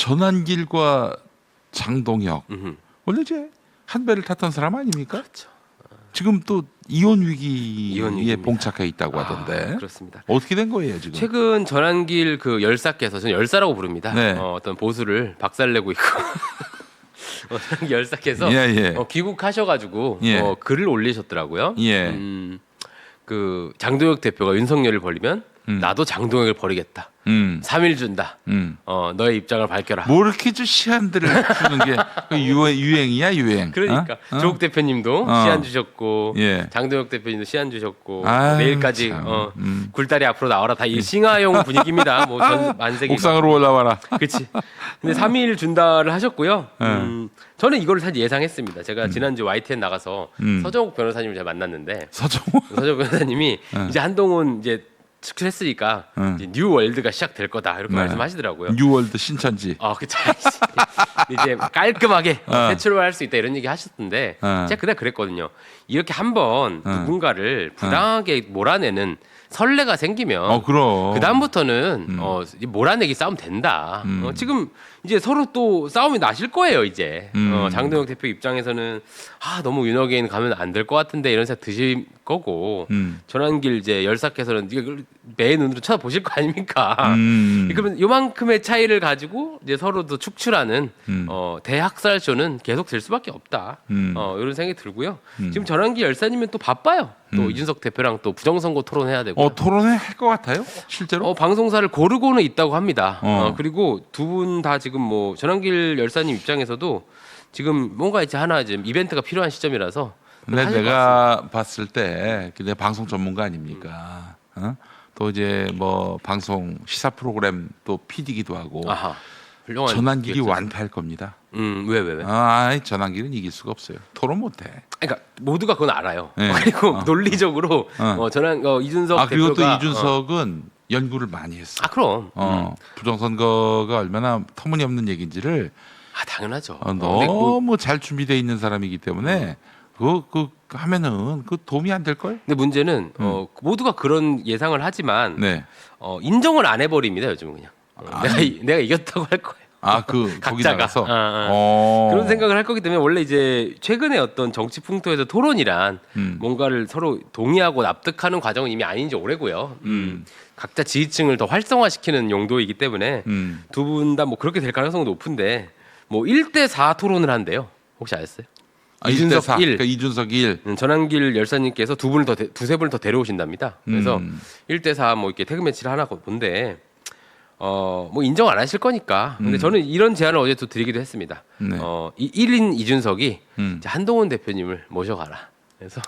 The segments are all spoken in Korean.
전환길과 장동혁 음흠. 원래 이제 한 배를 탔던 사람 아닙니까? 그렇죠. 지금 또 이혼 위기에 이혼 위기입니다. 봉착해 있다고 하던데 아, 그렇습니다. 어떻게 된 거예요 지금? 최근 전환길 그 열사께서 저는 열사라고 부릅니다. 네. 어, 어떤 보수를 박살내고 있고 어, 열사께서 예, 예. 어, 귀국하셔가지고 예. 어, 글을 올리셨더라고요. 예. 음, 그 장동혁 대표가 윤석열을 버리면 음. 나도 장동혁을 버리겠다. 음, 3일 준다. 음. 어, 너의 입장을 밝혀라. 뭐 이렇게 저 시한들을 주는 게그 유행, 유행이야 유행. 그러니까 어? 어? 조국 대표님도 어. 시안 주셨고 예. 장동혁 대표님도 시안 주셨고 아유, 내일까지 참. 어, 음. 굴다리 앞으로 나와라 다이 싱하용 분위기입니다. 뭐 전 만세기 옥상으로 올라와라. 그렇지. 근데 3일 준다를 하셨고요. 네. 음, 저는 이걸 사실 예상했습니다. 제가 지난주 YTN 나가서 음. 서정욱 변호사님을 제가 만났는데 서정호. 서정욱 변호사님이 네. 이제 한동훈 이제 축출했으니까 네. 이제 뉴 월드가 시작될 거다 이렇게 네. 말씀하시더라고요. 뉴월드 신천지. 아, 그쵸. 이제 깔끔하게 어. 퇴출할 수 있다 이런 얘기 하셨던데 어. 제가 그날 그랬거든요. 이렇게 한번 어. 누군가를 부당하게 몰아내는 선례가 생기면 어 그럼. 그 다음부터는 음. 어, 이 몰아내기 싸움 된다. 음. 어, 지금 이제 서로 또 싸움이 나실 거예요 이제. 음. 어, 장동혁 대표 입장에서는 아 너무 윤호개인 가면 안 될 것 같은데 이런 생각 드실 거고 음. 전환길 이제 열사께서는 이걸 매 눈으로 쳐다보실 거 아닙니까? 음. 그러면 요만큼의 차이를 가지고 이제 서로도 축출하는 음. 어, 대학살쇼는 계속 될 수밖에 없다. 음. 어, 이런 생각이 들고요. 음. 지금 전환기 열사님은 또 바빠요. 또 음. 이준석 대표랑 또 부정선거 토론해야 되고. 어 토론회 할 것 같아요? 실제로? 어, 방송사를 고르고는 있다고 합니다. 어. 어, 그리고 두 분 다 지금 뭐 전환길 열사님 입장에서도 지금 뭔가 이제 하나 이제 이벤트가 필요한 시점이라서 근데 내가 봤을 때 근데 방송 전문가 아닙니까? 어? 또 이제 뭐 방송 시사 프로그램 또 PD기도 하고 아하. 훌륭한 전환길이 기획자. 완패할 겁니다. 음, 왜 왜 왜? 아, 전환길은 이길 수가 없어요. 토론 못 해. 그러니까 모두가 그건 알아요. 네. 그리고 어. 논리적으로 어. 어, 전환 어, 이준석 아 그리고 또 대표가 어. 이준석은 연구를 많이 했어. 아 그럼. 어, 부정선거가 얼마나 터무니없는 얘기인지를 아 당연하죠. 어, 어, 근데 뭐- 너무 잘 준비되어 있는 사람이기 때문에 그거 그 하면은 그 도움이 안 될 걸? 근데 문제는 어, 모두가 그런 예상을 하지만 음. 네. 어, 인정을 안 해버립니다 요즘은 그냥. 어, 아, 내가 이- 내가 이겼다고 할 거예요. 아 그 거기 각자가. 나가서 어, 어. 어. 그런 생각을 할 거기 때문에 원래 이제 최근에 어떤 정치 풍토에서 토론이란 음. 뭔가를 서로 동의하고 납득하는 과정은 이미 아닌 지 오래고요. 음. 음. 각자 지지층을 더 활성화시키는 용도이기 때문에 음. 두 분 다 뭐 그렇게 될 가능성은 높은데 뭐 1대 4 토론을 한대요. 혹시 아셨어요? 아, 이준석 1대 4. 일. 그러니까 이준석 1. 음, 전환길 열사님께서 두 분을 더 데- 두세 분을 더 데려오신답니다. 그래서 음. 1대 4 뭐 이렇게 태그 매치를 하나 본데 어, 뭐 인정 안 하실 거니까. 근데 음. 저는 이런 제안을 어제 또 드리기도 했습니다. 네. 어, 이 1인 이준석이 음. 이제 한동훈 대표님을 모셔가라. 그래서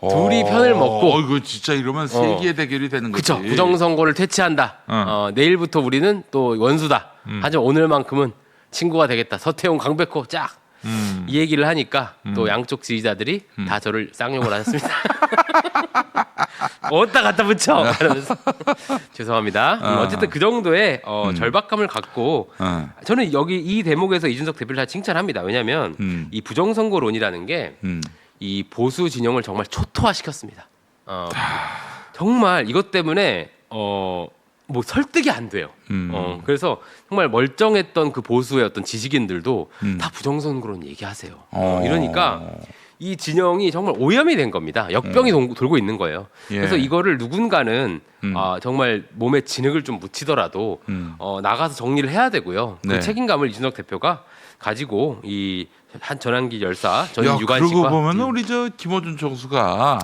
둘이 편을 어, 먹고 어, 이거 진짜 이러면 세기의 대결이 되는 거지. 그쵸 부정선거를 퇴치한다. 어. 어, 내일부터 우리는 또 원수다. 음. 하지만 오늘만큼은 친구가 되겠다. 서태웅, 강백호 쫙. 음. 이 얘기를 하니까 또 양쪽 지지자들이 다 저를 쌍욕을 하셨습니다. 어디다 갖다 붙여? 이러면서 죄송합니다. 음, 어. 어쨌든 그 정도의 어, 절박감을 갖고 어. 저는 여기 이 대목에서 이준석 대표를 다 칭찬합니다. 왜냐하면 음. 이 부정선거론이라는 게 음. 이 보수 진영을 정말 초토화시켰습니다. 어, 정말 이것 때문에 어, 뭐 설득이 안 돼요. 음. 어, 그래서 정말 멀쩡했던 그 보수의 어떤 지식인들도 음. 다 부정선거론 얘기하세요. 어. 어, 이러니까 이 진영이 정말 오염이 된 겁니다. 역병이 동- 돌고 있는 거예요. 예. 그래서 이거를 누군가는 음. 아, 정말 몸에 진흙을 좀 묻히더라도 음. 어, 나가서 정리를 해야 되고요. 그 네. 책임감을 이준석 대표가 가지고 이 한 전환기 열사 전 야, 유관식과 그러고 보면 음. 우리 저 김호준 총수가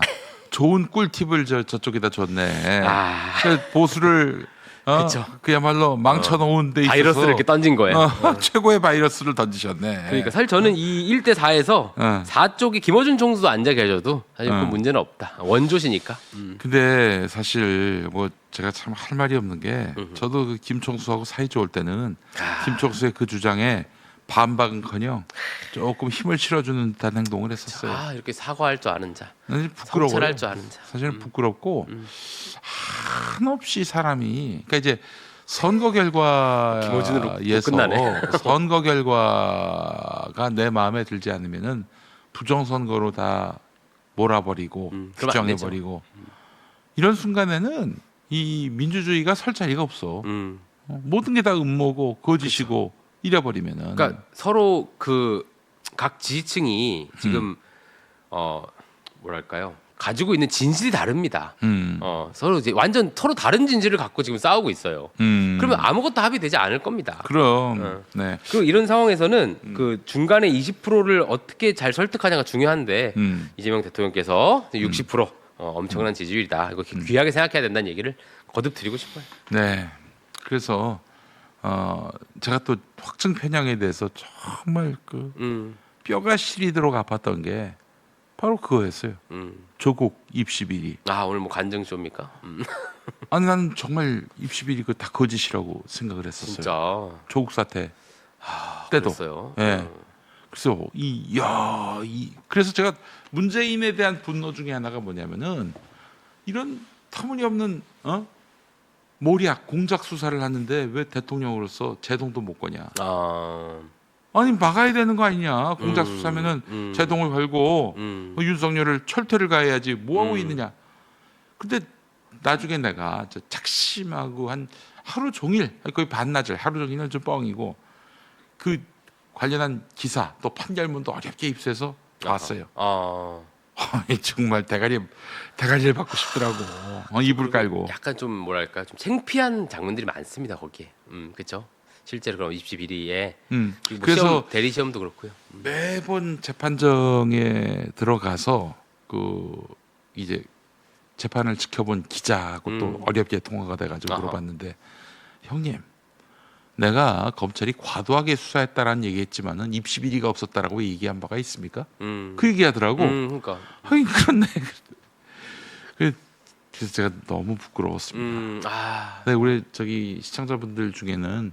좋은 꿀팁을 저 저쪽에다 줬네. 아. 그 보수를 어, 그쵸. 그야말로 망쳐놓은 데 있어서 바이러스를 이렇게 던진 거예요. 어, 최고의 바이러스를 던지셨네. 그러니까 사실 저는 이 1대 4에서 어. 4쪽에 김어준 총수도 앉아 계셔도 사실 그 어. 문제는 없다. 원조시니까. 근데 사실 뭐 제가 참 할 말이 없는 게. 저도 그 김총수하고 사이 좋을 때는 아. 김총수의 그 주장에 반박은커녕 조금 힘을 실어주는 듯한 행동을 했었어요. 아 이렇게 사과할 줄 아는 자. 성찰할 줄 아는 자. 사실은 부끄럽고 음. 한없이 사람이 그러니까 이제 선거 결과에서. 선거 결과가 내 마음에 들지 않으면은 부정 선거로 다 몰아버리고 음, 되죠. 규정해버리고 이런 순간에는 이 민주주의가 설 자리가 없어. 음, 어, 모든 게 다 음모고 거짓이고 잃어버리면은 그러니까 서로 그 각 지지층이 지금 어 뭐랄까요 가지고 있는 진실이 다릅니다. 음. 어 서로 이제 완전 서로 다른 진실을 갖고 지금 싸우고 있어요. 음. 그러면 아무것도 합의되지 않을 겁니다. 그럼 어. 네. 그 이런 상황에서는 음. 그 중간에 20%를 어떻게 잘 설득하냐가 중요한데 음. 이재명 대통령께서 60% 어, 엄청난 지지율이다. 이거 음. 귀하게 생각해야 된다는 얘기를 거듭 드리고 싶어요. 네. 그래서 어 제가 또 확증 편향에 대해서 정말 그 음, 뼈가 시리도록 아팠던 게 바로 그거였어요. 음. 조국 입시 비리. 아 오늘 뭐 간증 쇼입니까? 음, 아니 나는 정말 입시 비리 그 다 거짓이라고 생각을 했었어요. 진짜. 조국 사태 아, 때도. 그랬어요. 예. 어. 그래서 이, 야, 이, 그래서 제가 문재인에 대한 분노 중에 하나가 뭐냐면은 이런 터무니없는 어 모략 공작 수사를 하는데 왜 대통령으로서 제동도 못 거냐? 아, 아니 막아야 되는 거 아니냐? 공작 음, 수사면은 음. 제동을 걸고 음. 어, 윤석열을 철퇴를 가해야지 뭐 하고 음. 있느냐? 근데 나중에 내가 저 작심하고 한 하루 종일 거의 반나절 하루 종일은 좀 뻥이고 그 관련한 기사 또 판결문도 어렵게 입수해서 봤어요. 아, 아이, 정말 대가리 대가리를 받고 싶더라고. 어, 이불 깔고. 약간 좀 뭐랄까 좀 창피한 장면들이 많습니다 거기에. 음, 그렇죠. 실제로 그럼 입시 비리에 음. 뭐 그래서 시험, 대리 시험도 그렇고요. 매번 재판정에 들어가서 그 이제 재판을 지켜본 기자하고 또 음. 어렵게 통화가 돼가지고 아하. 물어봤는데 형님 내가 검찰이 과도하게 수사했다라는 얘기했지만은 입시 비리가 없었다라고 얘기한 바가 있습니까? 음. 그 얘기하더라고. 음, 그러니까. 하긴 그렇네. 그- 그래서 제가 너무 부끄러웠습니다. 음, 아, 네, 우리 저기 시청자분들 중에는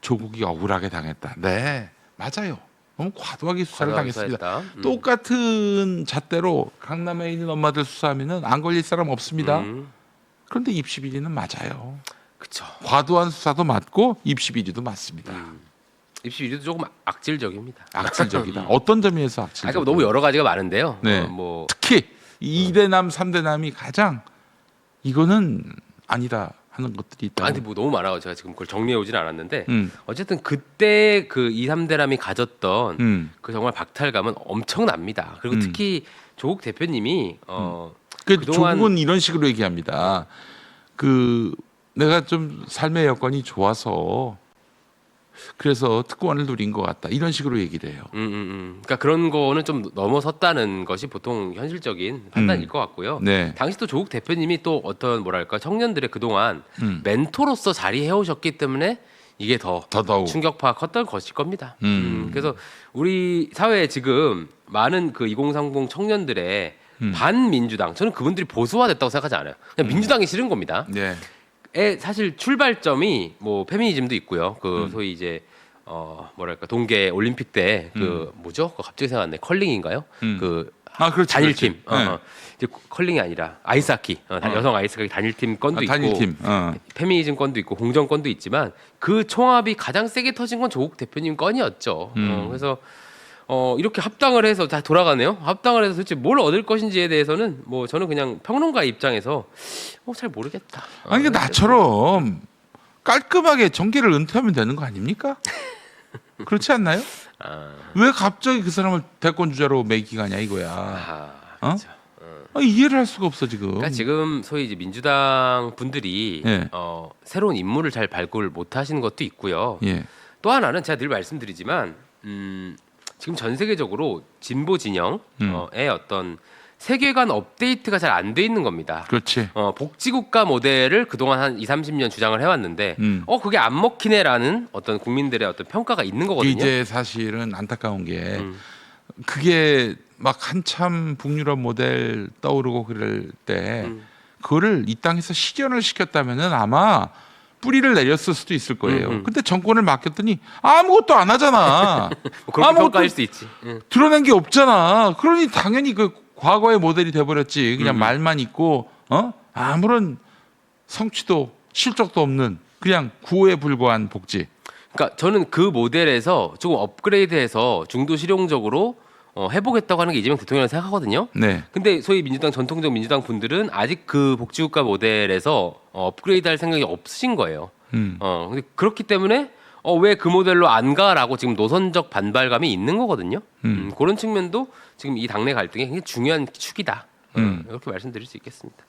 조국이 억울하게 당했다. 네, 맞아요. 너무 과도하게 수사를 과도하게 당했습니다. 음. 똑같은 잣대로 강남에 있는 엄마들 수사하면은 안 걸릴 사람 없습니다. 음, 그런데 입시 비리는 맞아요. 그쵸. 과도한 수사도 맞고 입시 비리도 맞습니다. 음. 입시 비리도 조금 악질적입니다. 악질적이다. 어떤 점에서 아, 악질적? 그러니까 너무 여러 가지가 많은데요. 네. 어, 뭐 특히 이대남 삼대남이 가장 이거는 아니다 하는 것들이 있다. 아니 뭐 너무 많아요. 제가 지금 그걸 정리해 오진 않았는데 음, 어쨌든 그때 그 이삼대람이 가졌던 음. 그 정말 박탈감은 엄청납니다. 그리고 음. 특히 조국 대표님이 어그 그동안- 조국은 이런 식으로 얘기합니다. 그 내가 좀 삶의 여건이 좋아서 그래서 특권을 누린 것 같다. 이런 식으로 얘기를 해요. 음, 음, 음. 그러니까 그런 거는 좀 넘어섰다는 것이 보통 현실적인 판단일 음. 것 같고요. 네. 당시 또 조국 대표님이 또 어떤 뭐랄까 청년들의 그동안 음. 멘토로서 자리해 오셨기 때문에 이게 더 더더욱. 충격파가 컸던 것일 겁니다. 음. 음, 그래서 우리 사회에 지금 많은 그 2030 청년들의 음. 반민주당 저는 그분들이 보수화됐다고 생각하지 않아요. 그냥 민주당이 싫은 겁니다. 네. 에 사실 출발점이 뭐 페미니즘도 있고요. 그 음. 소위 이제 어 뭐랄까 동계 올림픽 때 그 뭐죠? 그거 갑자기 생각났네. 컬링인가요? 음. 그 아, 그렇지. 단일팀. 그렇지. 어, 어. 이제 컬링이 아니라 아이스하키. 어, 다- 어. 여성 아이스하키 단일팀 건도 아, 있고 단일팀. 어. 페미니즘 건도 있고 공정 건도 있지만 그 총합이 가장 세게 터진 건 조국 대표님 건이었죠. 음. 어, 그래서 어, 이렇게 합당을 해서 다 돌아가네요. 합당을 해서 도대체 뭘 얻을 것인지에 대해서는 뭐 저는 그냥 평론가 입장에서 어, 잘 모르겠다. 어, 아니, 그 나처럼 깔끔하게 정계를 은퇴하면 되는 거 아닙니까? 그렇지 않나요? 아, 왜 갑자기 그 사람을 대권 주자로 매기가 냐 이거야. 아, 어? 그렇죠. 아, 이해를 할 수가 없어 지금. 그러니까 지금 소위 이제 민주당 분들이 예. 어, 새로운 인물을 잘 발굴 못 하시는 것도 있고요. 예. 또 하나는 제가 늘 말씀드리지만 음, 지금 전 세계적으로 진보 진영의 음. 어떤 세계관 업데이트가 잘 안 돼 있는 겁니다. 그렇지. 어, 복지국가 모델을 그동안 한 2, 30년 주장을 해왔는데 음. 어 그게 안 먹히네라는 어떤 국민들의 어떤 평가가 있는 거거든요. 이제 사실은 안타까운 게 음. 그게 막 한참 북유럽 모델 떠오르고 그럴 때 음. 그거를 이 땅에서 실현을 시켰다면은 아마 뿌리를 내렸을 수도 있을 거예요. 음, 음. 근데 정권을 맡겼더니 아무것도 안 하잖아. 뭐 그렇게 아무것도- 평가할 수 있지. 응. 드러낸 게 없잖아. 그러니 당연히 그 과거의 모델이 돼버렸지. 그냥 음. 말만 있고 어 아무런 성취도 실적도 없는 그냥 구호에 불과한 복지. 그러니까 저는 그 모델에서 조금 업그레이드해서 중도 실용적으로 어, 해보겠다고 하는 게 이재명 대통령이라고 생각하거든요. 네. 근데 소위 민주당 전통적 민주당 분들은 아직 그 복지국가 모델에서 어, 업그레이드할 생각이 없으신 거예요. 음. 어, 근데 그렇기 때문에 어, 왜 그 모델로 안 가라고 지금 노선적 반발감이 있는 거거든요. 음. 음, 그런 측면도 지금 이 당내 갈등의 굉장히 중요한 축이다. 어, 음. 이렇게 말씀드릴 수 있겠습니다.